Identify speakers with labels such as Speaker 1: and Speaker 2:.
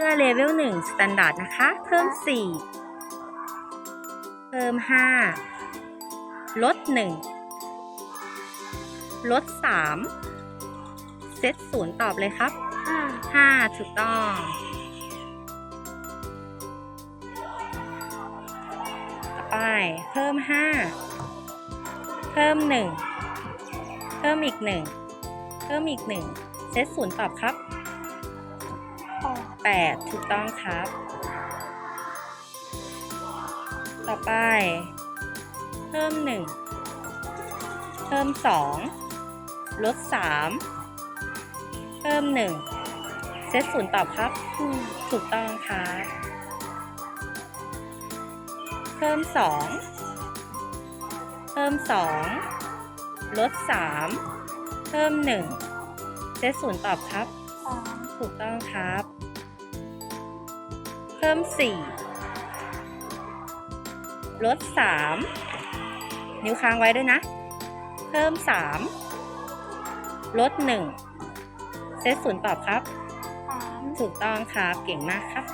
Speaker 1: อื้อเลเวลหนึ่งสแตนดาร์ดนะคะ เพิ่มสี่เพิ่มห้าลดหนึ่งลดสามเซตศูนย์ตอบเลยครับ
Speaker 2: ห้า
Speaker 1: ห้าถูกต้อง ต่อไป เพิ่มห้าเพิ่มหนึ่งเพิ่มอีกหนึ่งเพิ่มอีกหนึ่งเซตศูนย์ตอบครับ
Speaker 2: แปด
Speaker 1: แปดถูกต้องครับ ต่อไป เพิ่มหนึ่งเพิ่มสองลดสามเพิ่มหนึ่งเซตศูนย์ตอบครับ
Speaker 2: หนึ่ง
Speaker 1: ถูกต้องครับเพิ่มสองเพิ่มสองลดสามเพิ่มหนึ่งเซตศูนย์ตอบครับ
Speaker 2: สาม
Speaker 1: ถูกต้องครับ เพิ่มสี่ลดสามนิ้วค้างไว้ด้วยนะ เพิ่มสามลดหนึ่งเซตศูนย์ตอบครับ
Speaker 2: สาม
Speaker 1: ถูกต้องครับ เก่งมากครับ